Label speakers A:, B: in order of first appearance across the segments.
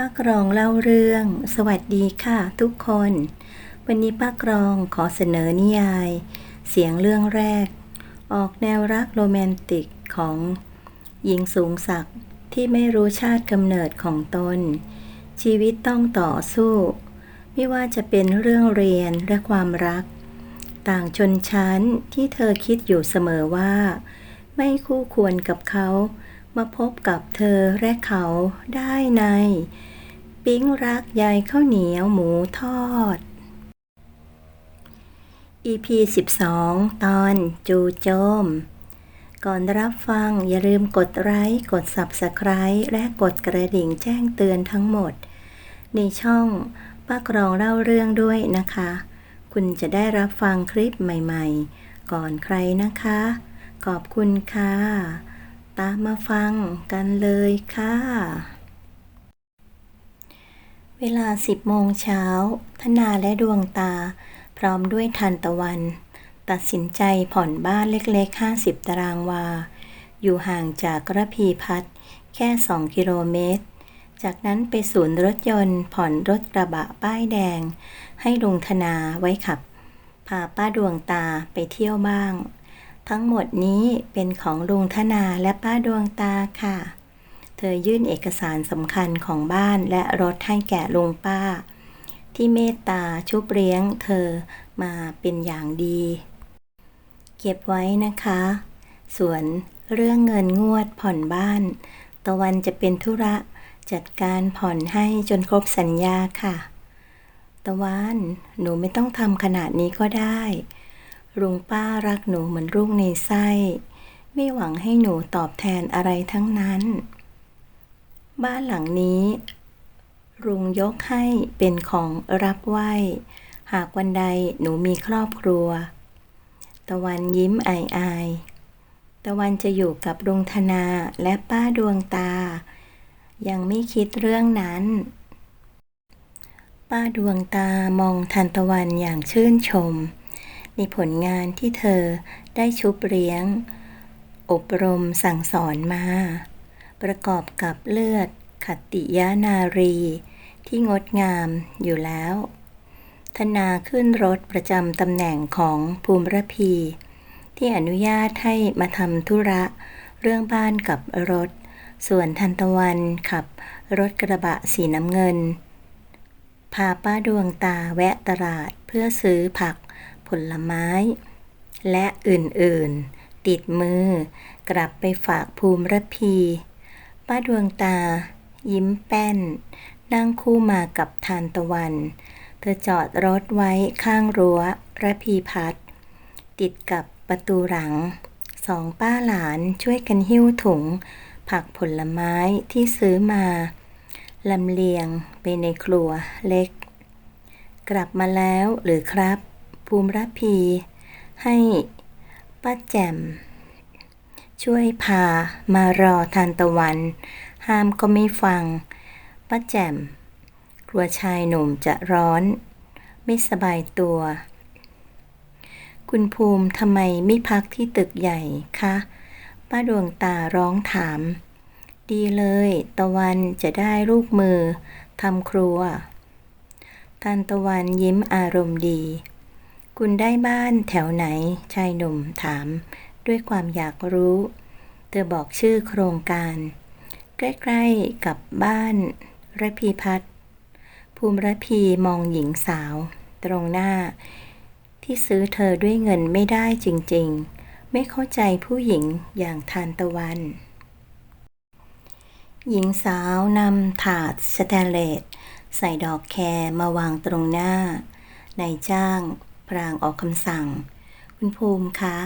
A: ป้ากรองเล่าเรื่อง สวัสดีค่ะทุกคน วันนี้ป้ากรองขอเสนอนิยาย เสียงเรื่องแรก ออกแนวรักโรแมนติกของ หญิงสูงศักดิ์ที่ไม่รู้ชาติกำเนิดของตน ชีวิตต้องต่อสู้ ไม่ว่าจะเป็นเรื่องเรียนและความรัก ต่างชนชั้นที่เธอคิดอยู่เสมอว่า ไม่คู่ควรกับเขา มาพบกับเธอและเขาได้ใน ปิ๊งรักยายข้าวเหนียวหมูทอด EP 12 ตอนจูโจม ก่อนรับฟังอย่าลืมกดไลค์กด Subscribe และกดกระดิ่งแจ้งเตือนทั้งหมด ในช่องป้ากรองเล่าเรื่องด้วยนะคะ คุณจะได้รับฟังคลิปใหม่ๆ ก่อนใครนะคะ ขอบคุณค่ะ ตามมาฟังกันเลยค่ะ เวลา10โมงเช้าธนาและดวงตา พร้อมด้วยทันตะวัน ตัดสินใจผ่อนบ้านเล็กๆ 50 ตารางวา อยู่ห่างจากกระพีพัฒน์แค่ 2 กิโลเมตร จากนั้นไปศูนย์รถยนต์ ผ่อนรถกระบะป้ายแดง ให้ลุงธนาไว้ขับ พาป้าดวงตาไปเที่ยวบ้าง ทั้งหมดนี้เป็นของลุงธนาและป้าดวงตาค่ะ เธอยื่นเอกสารสำคัญของบ้านและรถให้แก่ลุงป้า ที่เมตตาชุบเลี้ยงเธอมาเป็นอย่างดี เก็บไว้นะคะ ส่วนเรื่องเงินงวดผ่อนบ้าน ตะวันจะเป็นธุระจัดการผ่อนให้จนครบสัญญาค่ะ ตะวันหนูไม่ต้องทำขนาดนี้ก็ได้ ลุงป้ารักหนูเหมือนลูกในไส้ ไม่หวังให้หนูตอบแทนอะไรทั้งนั้น บ้านหลังนี้ลุงยกให้เป็นของรับไหวหากวันใดหนูมีครอบครัว ตะวันยิ้มอายอายตะวันจะอยู่กับลุงธนาและป้าดวงตา ยังไม่คิดเรื่องนั้น ป้าดวงตามองทันตะวันอย่างชื่นชม ในผลงานที่เธอได้ชุบเลี้ยง อบรมสั่งสอนมา ประกอบกับเลือดขัตติยานารี ที่งดงามอยู่แล้ว ธนาขึ้นรถประจำตำแหน่งของภูมิระพี ที่อนุญาตให้มาทำธุระเรื่องบ้านกับรถ ส่วนทันตะวันขับรถกระบะสีน้ำเงิน พาป้าดวงตาแวะตลาดเพื่อซื้อผัก ผลไม้ และอื่นๆ ติดมือ กลับไปฝากภูมิระพี ป้าดวงตา ยิ้มแป้น นั่งคู่มากับทานตะวัน เธอจอดรถไว้ข้างรั้วระพีพัฒน์ติดกับประตูหลัง สองป้าหลานช่วยกันหิ้วถุง ผักผลไม้ที่ซื้อมาลำเลียงไปในครัวเล็ก กลับมาแล้วหรือครับ ภูมิรพี ให้ป้าแจ่ม ช่วยพามารอทานตะวัน ห้ามก็ไม่ฟังป้าแจ่ม กลัวชายหนุ่มจะร้อน ไม่สบายตัว คุณภูมิทำไมไม่พักที่ตึกใหญ่คะป้าดวงตาร้องถาม ดีเลย ตะวันจะได้ลูกมือทำครัวทานตะวันยิ้มอารมณ์ดี คุณได้บ้านแถวไหน ชายหนุ่มถาม ด้วยความอยากรู้ เธอบอกชื่อโครงการ ใกล้ๆกับบ้านระพีพัฒน์ภูมิระพีมองหญิงสาว ตรงหน้า ที่ซื้อเธอด้วยเงินไม่ได้จริงๆ ไม่เข้าใจผู้หญิงอย่างทานตะวัน หญิงสาวนำถาดสแตนเลสใส่ดอกแครมาวางตรงหน้านายจ้าง พรางออกคำสั่ง คุณภูมิคะ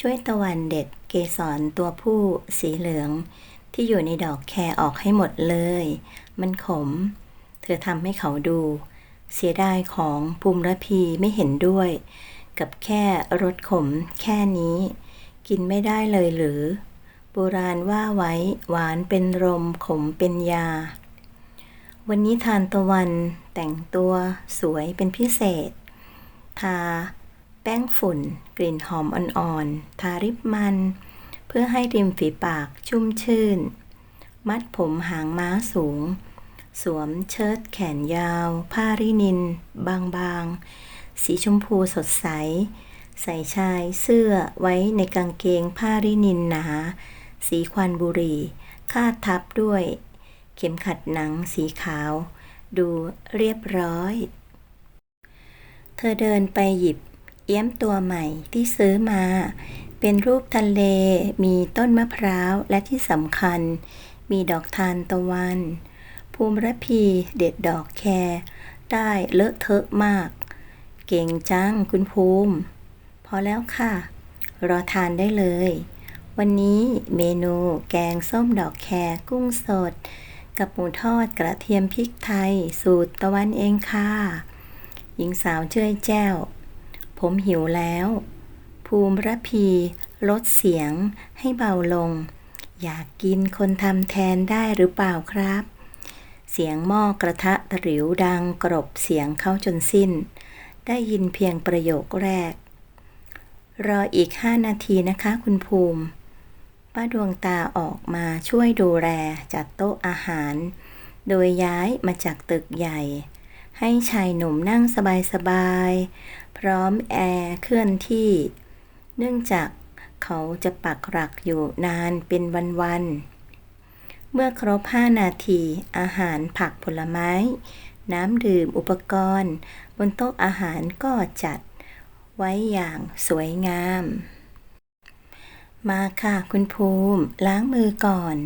A: ช่วยตะวันเด็ดเกสรตัวผู้สีเหลือง ที่อยู่ในดอกแครออกให้หมดเลย มันขม เธอทำให้เขาดู เสียดายของภูมิระพีไม่เห็นด้วย กับแค่รสขมแค่นี้ กินไม่ได้เลยหรือ โบราณว่าไว้หวานเป็นลมขมเป็นยาวันนี้ทานตะวันแต่งตัวสวยเป็นพิเศษ ทา แป้งฝุ่น กลิ่นหอมอ่อนๆ ทาริบมัน เพื่อให้ริมฝีปากชุ่มชื่น มัดผมหางม้าสูง สวมเชิ้ตแขนยาว ผ้ารินิน บางๆ สีชมพูสดใส ใส่ชายเสื้อไว้ในกางเกงผ้ารินินหนา สีควันบุรีคาดทับด้วย เข็มขัดหนังสีขาว ดูเรียบร้อย ธอเดินไปหยิบเอี้ยมตัวใหม่ที่ซื้อมา เป็นรูปทะเล มีต้นมะพร้าว และที่สำคัญ มีดอกทานตะวัน ภูมิรพีเด็ดดอกแครได้เลอะเทอะมาก เก่งจังคุณภูมิ พอแล้วค่ะ รอทานได้เลย วันนี้เมนูแกงส้มดอกแครกุ้งสด กับหมูทอดกระเทียมพริกไทย สูตรตะวันเองค่ะ หญิงสาวเจ้ยแจ้ว ผมหิวแล้ว ภูมิระพีลดเสียงให้เบาลง อยากกินคนทำแทนได้หรือเปล่าครับ เสียงหม้อกระทะตะหริวดังกรบเสียงเขาจนสิ้น ได้ยินเพียงประโยคแรก รออีกห้านาทีนะคะ คุณภูมิป้าดวงตาออกมาช่วยดูแลจัดโต๊ะอาหาร โดยย้ายมาจากตึกใหญ่ ให้ชายหนุ่มนั่งสบายๆ พร้อมแอร์เคลื่อนที่ เนื่องจากเขาจะปักหลักอยู่นานเป็นวันๆ เมื่อครบ5นาที อาหารผักผลไม้ น้ำดื่มอุปกรณ์ บนโต๊ะอาหารก็จัดไว้อย่างสวยงาม มาค่ะคุณภูมิล้างมือก่อน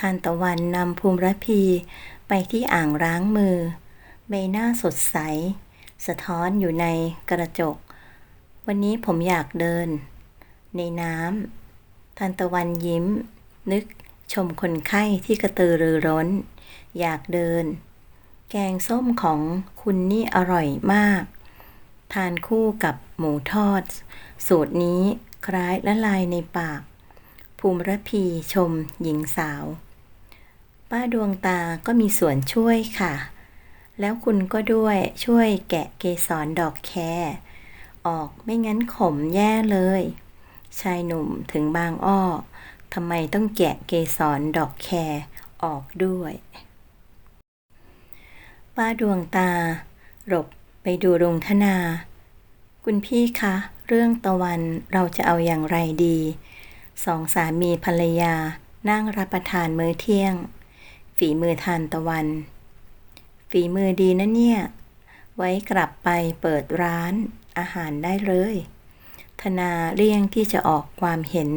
A: ทานตะวันนำภูมิระพีไปที่อ่างล้างมือ ใบหน้าสดใส สะท้อนอยู่ในกระจก วันนี้ผมอยากเดิน ในน้ำทานตะวันยิ้ม นึกชมคนไข้ที่กระตือรือร้น อยากเดิน แกงส้มของคุณนี่อร่อยมาก ทานคู่กับหมูทอด สูตรนี้คล้ายละลายในปาก ภูมิรพีชมหญิงสาว ป้าดวงตาก็มีส่วนช่วยค่ะ แล้วคุณก็ด้วยช่วยแกะเกสรดอกแครออกไม่งั้นขมแย่เลย ชายหนุ่มถึงบางอ้อทำไมต้องแกะเกสรดอกแครออกด้วย ป้าดวงตา หลบไปดูรุงธนา คุณพี่คะ เรื่องตะวันเราจะเอาอย่างไรดี สองสามีภรรยานั่งรับประทานมื้อเที่ยง ฝีมือทานตะวัน ฝีมือดีนะเนี่ย ไว้กลับไปเปิดร้านอาหารได้เลย ธนาเลี่ยงที่จะออกความเห็น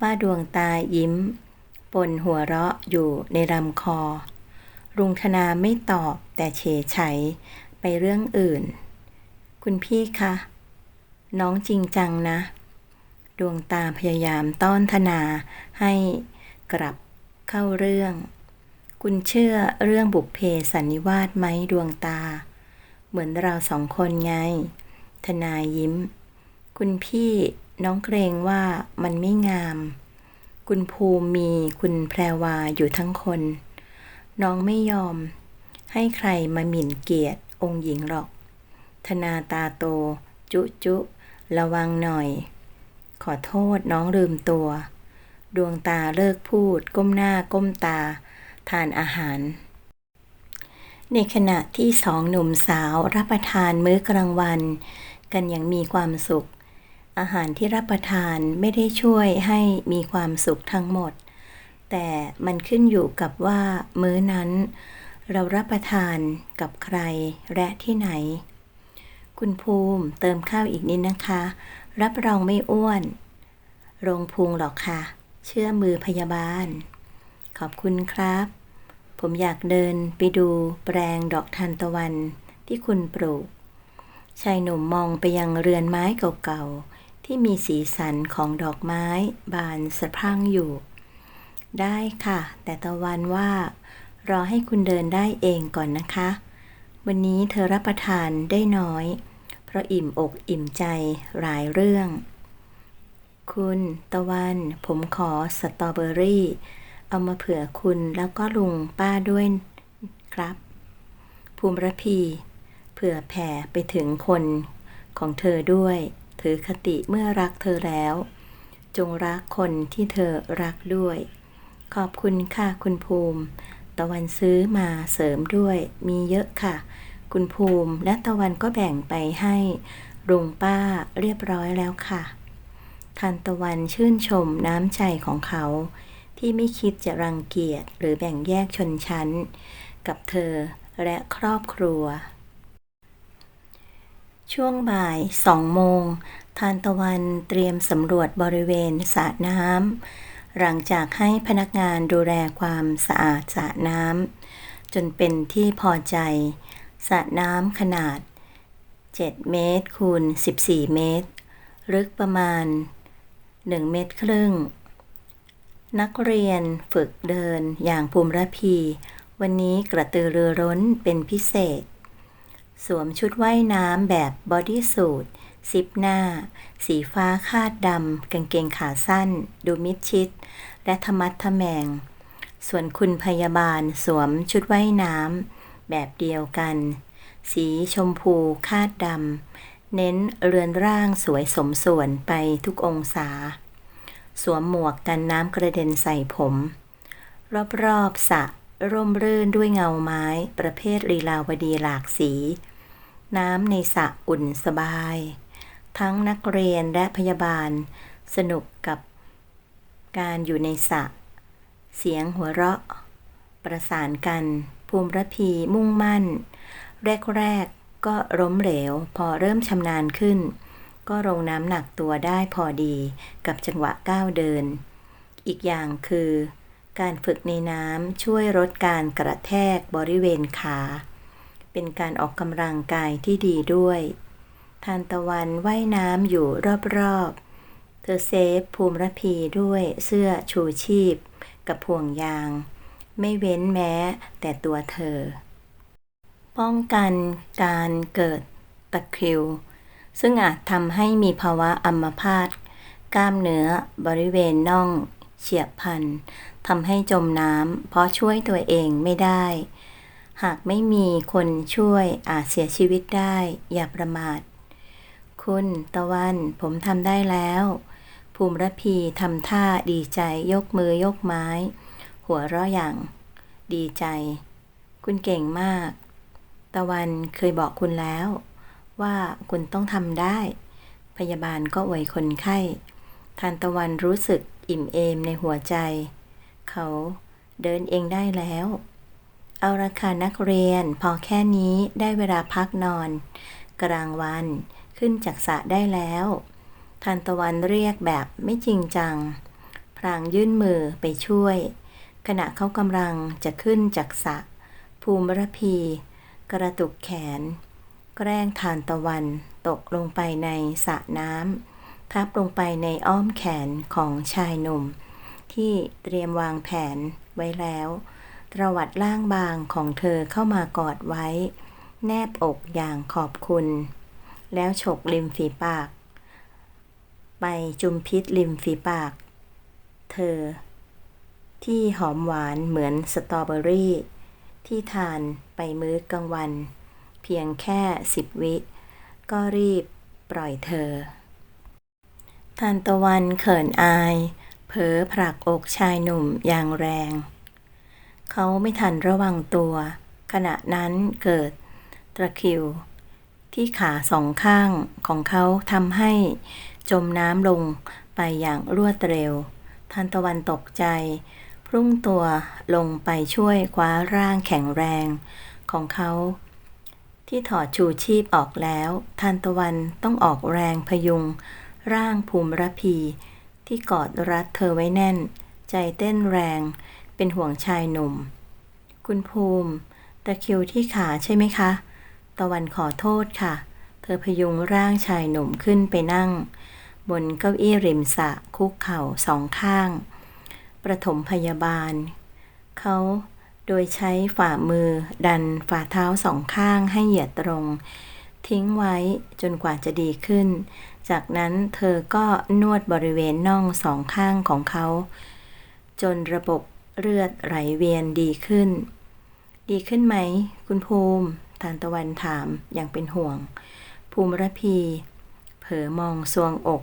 A: ว่าดวงตายิ้ม ปนหัวเราะอยู่ในลำคอรุงธนาไม่ตอบแต่เฉยไฉไปเรื่องอื่น คุณพี่คะ น้องจริงจังนะ ดวงตาพยายามต้อนธนาให้กลับเข้าเรื่อง คุณเชื่อเรื่องบุพเพสันนิวาสไหมดวงตา เหมือนเราสองคนไง ทนายยิ้ม คุณพี่น้องเกรงว่ามันไม่งาม คุณภูมิมีคุณแพรวาอยู่ทั้งคน น้องไม่ยอม ให้ใครมาหมิ่นเกียรติองค์หญิงหรอก ธนาตาโต จุจุระวังหน่อย ขอโทษน้องลืมตัว ดวงตาเลิกพูด ก้มหน้าก้มตา ทานอาหาร ในขณะที่สองหนุ่มสาวรับประทานมื้อกลางวัน กันอย่างมีความสุข อาหารที่รับประทานไม่ได้ช่วยให้มีความสุขทั้งหมด แต่มันขึ้นอยู่กับว่ามื้อนั้น เรารับประทานกับใครและที่ไหน คุณภูมิเติมข้าวอีกนิดนะคะ รับรองไม่อ้วนโรงพุงหรอกค่ะ เชื่อมือพยาบาล ขอบคุณครับ ผมอยากเดินไปดูแปลงดอกทานตะวันที่คุณปลูก ชายหนุ่มมองไปยังเรือนไม้เก่าๆ ที่มีสีสันของดอกไม้บานสะพรั่งอยู่ ได้ค่ะ แต่ตะวันว่า รอให้คุณเดินได้เองก่อนนะคะ วันนี้เธอรับประทานได้น้อย เพราะอิ่มอกอิ่มใจหลายเรื่อง คุณ ตะวัน ผมขอสตรอเบอรี่ เอามาเผื่อคุณแล้วก็ลุงป้าด้วยครับ ภูมิระพีเผื่อแผ่ไปถึงคนของเธอด้วย ถือคติเมื่อรักเธอแล้ว จงรักคนที่เธอรักด้วย ขอบคุณค่ะคุณภูมิ ตะวันซื้อมาเสริมด้วย มีเยอะค่ะ คุณภูมิและตะวันก็แบ่งไปให้ลุงป้าเรียบร้อยแล้วค่ะทานตะวันชื่นชมน้ำใจของเขา ที่ไม่คิดจะรังเกียจหรือแบ่งแยกชนชั้น กับเธอและครอบครัว ช่วงบ่ายสองโมง ทานตะวันเตรียมสำรวจบริเวณสระน้ำหลังจากให้พนักงานดูแลความสะอาดสระน้ำจนเป็นที่พอใจสระน้ำขนาด 7 เมตรคูณ 14 เมตร ลึกประมาณ 1 เมตรครึ่ง นักเรียนฝึกเดินอย่างภูมิระพี วันนี้กระตือรือร้นเป็นพิเศษ สวมชุดว่ายน้ำแบบบอดี้สูทซิปหน้า สีฟ้าคาดดำกางเกงขาสั้น ดูมิดชิด และธรรมัดทะแมง ส่วนคุณพยาบาลสวมชุดว่ายน้ำแบบเดียวกัน สีชมพูคาดดำเน้นเรือนร่างสวยสมส่วนไปทุกองศา สวมหมวกกันน้ำกระเด็นใส่ผม รอบๆสระร่มรื่นด้วยเงาไม้ ประเภทลีลาวดีหลากสี น้ำในสระอุ่นสบาย ทั้งนักเรียนและพยาบาล สนุกกับการอยู่ในสระเสียงหัวเราะ ประสานกัน ภูมิรพีมุ่งมั่น แรกๆก็ล้มเหลว พอเริ่มชำนาญขึ้น ก็ลงน้ำหนักตัวได้พอดีกับจังหวะก้าวเดิน อีกอย่างคือ การฝึกในน้ำช่วยลดการกระแทกบริเวณขา เป็นการออกกำลังกายที่ดีด้วยทานตะวันว่ายน้ำอยู่รอบๆ เธอเซฟภูมิรพีด้วยเสื้อชูชีพ กับห่วงยาง ไม่เว้นแม้แต่ตัวเธอ ป้องกันการเกิดตะคริว ซึ่งอาจทำให้มีภาวะอัมพาตกล้ามเนื้อบริเวณน่อง เฉียบพันทำให้จมน้ำเพราะช่วยตัวเองไม่ได้ หากไม่มีคนช่วยอาจเสียชีวิตได้ อย่าประมาท คุณตะวันผมทำได้แล้ว ภูมิรพีทำท่าดีใจยกมือยกไม้ หัวเราะอย่าง ดีใจ คุณเก่งมาก ตะวันเคยบอกคุณแล้ว ว่าคุณต้องทำได้ พยาบาลก็อวยคนไข้ ทานตะวันรู้สึกอิ่มเอมในหัวใจ เขาเดินเองได้แล้ว เอาราคานักเรียนพอแค่นี้ได้เวลาพักนอน กลางวันขึ้นจากสระได้แล้วทานตะวันเรียกแบบไม่จริงจังพลางยื่นมือไปช่วย ขณะเขากำลังจะขึ้นจากสระภูมิรพี กระตุกแขน แกล้งทานตะวันตกลงไปในสระน้ำทับลงไปในอ้อมแขนของชายหนุ่ม ที่เตรียมวางแผนไว้แล้วตระวัดล่างบางของเธอเข้ามากอดไว้ แนบอกอย่างขอบคุณ แล้วฉกริมฝีปาก ไปจุมพิษริมฝีปาก เธอ ที่หอมหวานเหมือนสตรอเบอรี่ ที่ทานไปมื้อกลางวัน เพียงแค่สิบวิ ก็รีบปล่อยเธอทานตะวันเขินอาย เผลอผลักอกชายหนุ่มอย่างแรง เขาไม่ทันระวังตัว ขณะนั้นเกิดตะคิว ที่ขาสองข้างของเขาทำให้จมน้ำลงไปอย่างรวดเร็วทานตะวันตกใจ พรุ่งตัวลงไปช่วยคว้าร่างแข็งแรงของเขา ที่ถอดชูชีพออกแล้วทานตะวันต้องออกแรงพยุง ร่างภูมิระพี ที่กอดรัดเธอไว้แน่น ใจเต้นแรงเป็นห่วงชายหนุ่ม คุณภูมิตะคิวที่ขาใช่ไหมคะ ตะวันขอโทษค่ะ เธอพยุงร่างชายหนุ่มขึ้นไปนั่ง บนเก้าอี้ริมสระคุกเข่าสองข้าง ประถมพยาบาล เขา โดยใช้ฝ่ามือดันฝ่าเท้าสองข้างให้เหยียดตรง ทิ้งไว้จนกว่าจะดีขึ้น จากนั้นเธอก็นวดบริเวณน่องสองข้างของเขา จนระบบเลือดไหลเวียนดีขึ้น ดีขึ้นไหม คุณภูมิทานตะวันถามอย่างเป็นห่วง ภูมิระพี เผลอมองซวงอก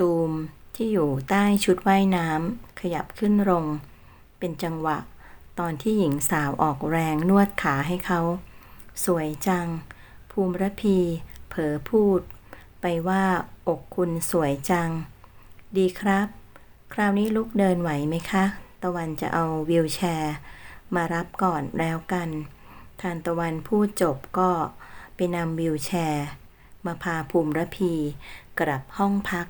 A: ตูมที่อยู่ใต้ชุดว่ายน้ำขยับขึ้นลง เป็นจังหวะ ตอนที่หญิงสาวออกแรงนวดขาให้เขา สวยจัง ภูมิระพี เผลอพูด ไปว่าอกคุณสวยจัง ดีครับ คราวนี้ลุกเดินไหวไหมคะ ตะวันจะเอาวิวแชร์ มารับก่อนแล้วกันทานตะวันพูดจบก็ไปนำวิวแชร์ มาพาภูมิระพี กลับห้องพัก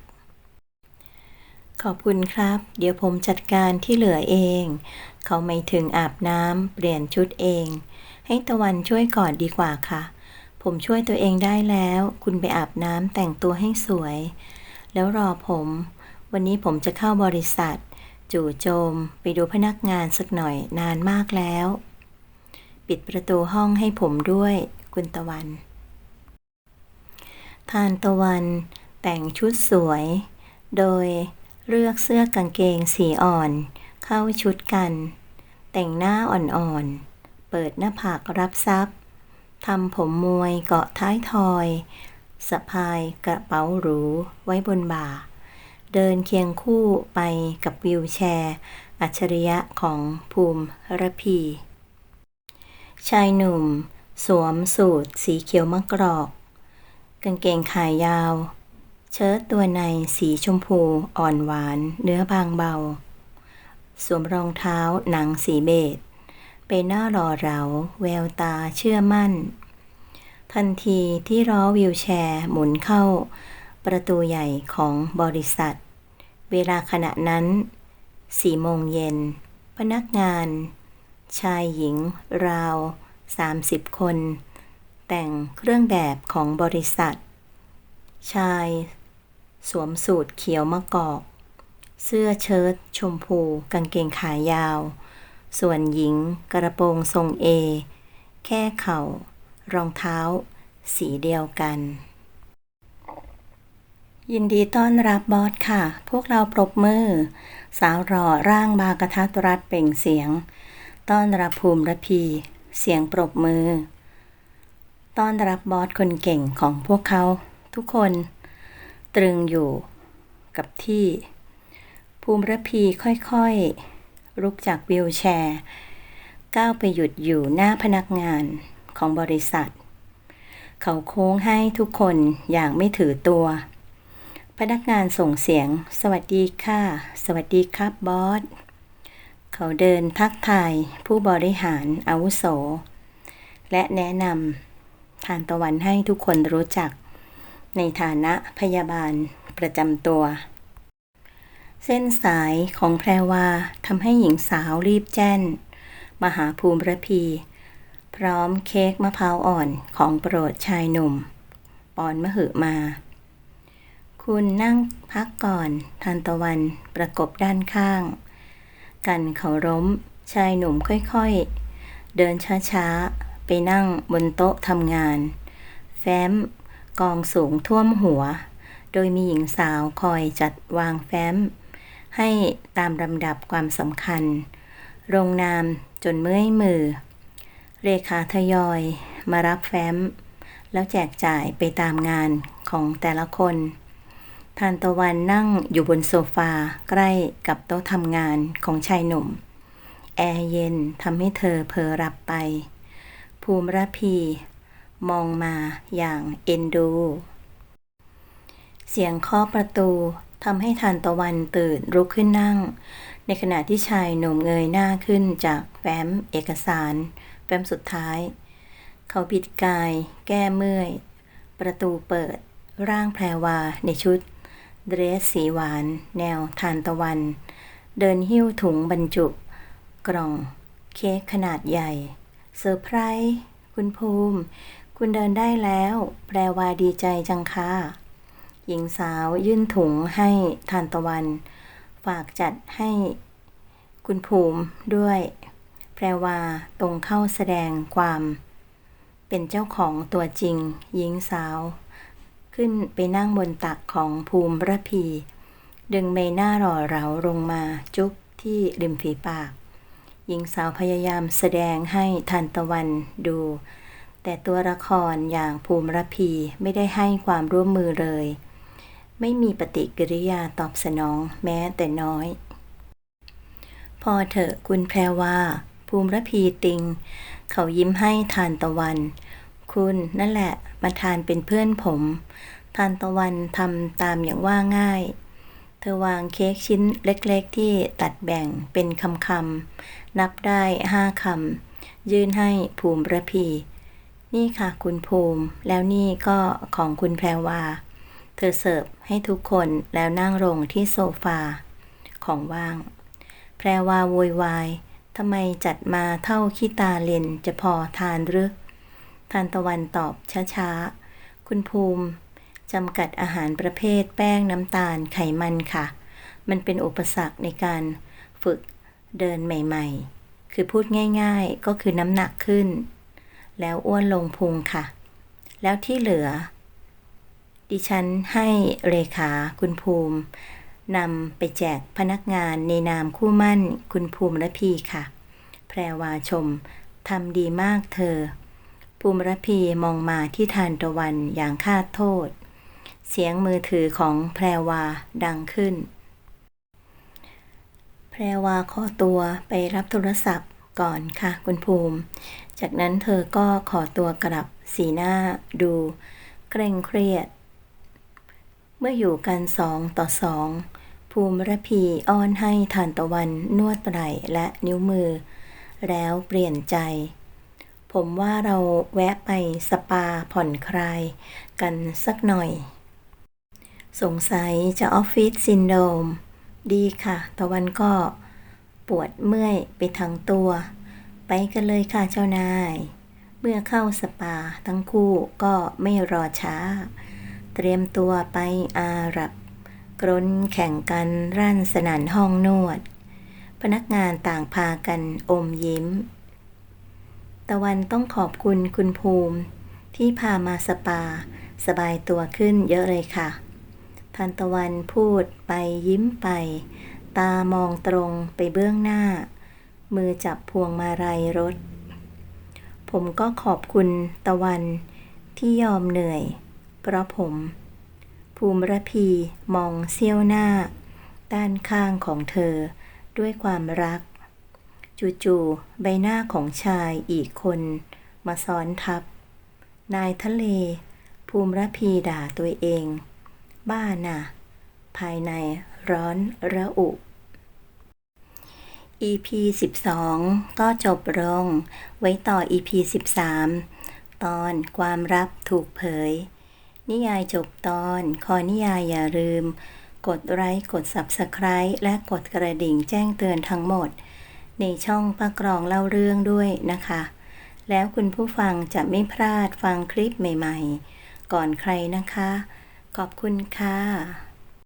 A: ขอบคุณครับ เดี๋ยวผมจัดการที่เหลือเอง เขาไม่ถึงอาบน้ำเปลี่ยนชุดเอง ให้ตะวันช่วยก่อนดีกว่าค่ะ ผมช่วยตัวเองได้แล้ว คุณไปอาบน้ำแต่งตัวให้สวย แล้วรอผม วันนี้ผมจะเข้าบริษัท จู่โจมไปดูพนักงานสักหน่อยนานมากแล้ว ปิดประตูห้องให้ผมด้วย คุณตะวัน ทานตะวันแต่งชุดสวย โดย เลือกเสื้อกางเกงสีอ่อน เข้าชุดกัน แต่งหน้าอ่อนๆ เปิดหน้าผากรับซับทำผมมวยเกาะท้ายทอยสะพายกระเป๋าหรูไว้บนบ่า เดินเคียงคู่ไปกับวิวแชร์ อัจฉริยะของภูมิระพี ชายหนุ่ม สวมสูทสีเขียวมะกรอก กางเกงขายาว เชิ้ตตัวในสีชมพูอ่อนหวาน เนื้อบางเบา สวมรองเท้าหนังสีเบจเป็นหน้าหล่อเหลาแววตาเชื่อมั่น ทันทีที่ล้อวิวแชร์หมุนเข้า ประตูใหญ่ของบริษัท เวลาขณะนั้นสี่โมงเย็น พนักงาน ชายหญิง ราว 30 คน แต่งเครื่องแบบของบริษัท ชาย สวมสูทเขียวมะกอก เสื้อเชิ้ตชมพู กางเกงขายาว ส่วนหญิงกระโปรงทรงเอ แค่เข่า รองเท้า สีเดียวกัน ยินดีต้อนรับบอสค่ะ พวกเราปรบมือ สาวหล่อร่างบากระทัดรัดเปล่งเสียง ต้อนรับภูมิระพี เสียงปรบมือ ต้อนรับบอสคนเก่งของพวกเขา ทุกคน ตรึงอยู่กับที่ ภูมิระพีค่อยๆ ลุกจากวิวแชร์ ก้าวไปหยุดอยู่หน้าพนักงานของบริษัท เขาโค้งให้ทุกคนอย่างไม่ถือตัว พนักงานส่งเสียง สวัสดีค่ะ สวัสดีครับบอส เขาเดินทักทายผู้บริหารอาวุโส และแนะนำทานตะวันให้ทุกคนรู้จัก ในฐานะพยาบาลประจำตัว เส้นสายของแพรวาทำให้หญิงสาวรีบแจ้นมาหาภูมิระพี พร้อมเค้กมะพร้าวอ่อนของโปรดชายหนุ่ม ปอนมะหือมา คุณนั่งพักก่อนทานตะวันประกบด้านข้าง กันเขาล้มชายหนุ่มค่อยๆ เดินช้าๆ ไปนั่งบนโต๊ะทำงาน แฟ้ม กองสูงท่วมหัว โดยมีหญิงสาวคอยจัดวางแฟ้ม ให้ตามลำดับความสำคัญ ลงนามจนเมื่อยมือ เลขาทยอยมารับแฟ้ม แล้วแจกจ่ายไปตามงานของแต่ละคนทานตะวันนั่งอยู่บนโซฟาใกล้กับโต๊ะทำงานของชายหนุ่ม แอร์เย็นทำให้เธอเผลอหลับไป ภูมิรพี มองมาอย่างเอ็นดู เสียงเคาะประตูทำให้ทานตะวันตื่นลุกขึ้นนั่ง ในขณะที่ชายหนุ่มเงยหน้าขึ้นจากแฟ้มเอกสาร แฟ้มสุดท้าย เขาปิดกาย แก้เมื่อย ประตูเปิด ร่างแพรวาในชุด เดรสสีหวาน แนวทานตะวัน เดินหิ้วถุงบรรจุ กล่อง เค้กขนาดใหญ่ เซอร์ไพรส์คุณภูมิ คุณเดินได้แล้ว แปลว่าดีใจจังค่ะ หญิงสาวยื่นถุงให้ทานตะวัน ฝากจัดให้คุณภูมิด้วย แปลว่าตรงเข้าแสดงความ เป็นเจ้าของตัวจริง หญิงสาว ขึ้นไปนั่งบนตักของภูมิระพี ดึงใบหน้าหล่อเหลาลงมาจุ๊บที่ริมฝีปาก หญิงสาวพยายามแสดงให้ทันตะวันดู แต่ตัวละครอย่างภูมิระพีไม่ได้ให้ความร่วมมือเลย ไม่มีปฏิกิริยาตอบสนองแม้แต่น้อย พอเถอะคุณแพรว่า ภูมิระพีติง เขายิ้มให้ทานตะวัน คุณนั่นแหละมาทานเป็นเพื่อนผม ทานตะวันทำตามอย่างว่าง่ายเธอวางเค้กชิ้นเล็กๆ ที่ตัดแบ่งเป็นคำๆนับได้ห้าคำยื่นให้ภูมิระพี นี่ค่ะคุณภูมิ แล้วนี่ก็ของคุณแพรวา เธอเสิร์ฟให้ทุกคนแล้วนั่งลงที่โซฟา ของว่าง แพรวาโวยวายทำไมจัดมาเท่าขี้ตาเลนจะพอทานหรือทานตะวันตอบช้าๆ คุณภูมิจำกัดอาหารประเภทแป้งน้ำตาลไขมันค่ะ มันเป็นอุปสรรคในการฝึกเดินใหม่ ๆ คือพูดง่าย ๆ ก็คือน้ำหนักขึ้น แล้วอ้วนลงพุงค่ะ แล้วที่เหลือ ดิฉันให้เลขาคุณภูมินำไปแจกพนักงานในนามคู่มั่นคุณภูมิระพีค่ะ แพรวาชมทำดีมากเธอ ภูมิระพีมองมาที่ทานตะวันอย่างคาดโทษ เสียงมือถือของแพรวาดังขึ้น แพรวาขอตัวไปรับโทรศัพท์ก่อนค่ะคุณภูมิ จากนั้นเธอก็ขอตัวกลับสีหน้าดูเคร่งเครียด เมื่ออยู่กันสองต่อสองภูมิระพีอ้อนให้ทานตะวันนวดไหล่และนิ้วมือ แล้วเปลี่ยนใจ ผมว่าเราแวะไปสปาผ่อนคลายกันสักหน่อย สงสัยจะออฟฟิศซินโดรมดีค่ะ ตะวันก็ปวดเมื่อยไปทั้งตัว ไปกันเลยค่ะเจ้านาย เมื่อเข้าสปาทั้งคู่ก็ไม่รอช้า เตรียมตัวไปอาหรับ กรนแข่งกันรั่นสนันห้องนวด พนักงานต่างพากันอมยิ้ม ตะวันต้องขอบคุณคุณภูมิ ที่พามาสปา สบายตัวขึ้นเยอะเลยค่ะ ทันตะวันพูดไปยิ้มไป ตามองตรงไปเบื้องหน้า มือจับพวงมาลัยรถ ผมก็ขอบคุณตะวันที่ยอมเหนื่อย เพราะผม ภูมิระพีมองเสี้ยวหน้า ด้านข้างของเธอด้วยความรัก จู่ๆใบหน้าของชายอีกคนมาซ้อนทับ นายทะเล ภูมิระพีด่าตัวเอง บ้าน่ะ ภายในร้อนระอุ EP 12 ก็จบลง ไว้ต่อ EP 13 ตอนความลับถูกเผย นิยายจบตอน คอนิยายอย่าลืม กดไลค์กด Subscribe และกดกระดิ่งแจ้งเตือนทั้งหมด ในช่องป้ากรองเล่าเรื่องด้วยนะคะ แล้วคุณผู้ฟังจะไม่พลาดฟังคลิปใหม่ๆ ก่อนใครนะคะ ขอบคุณค่ะ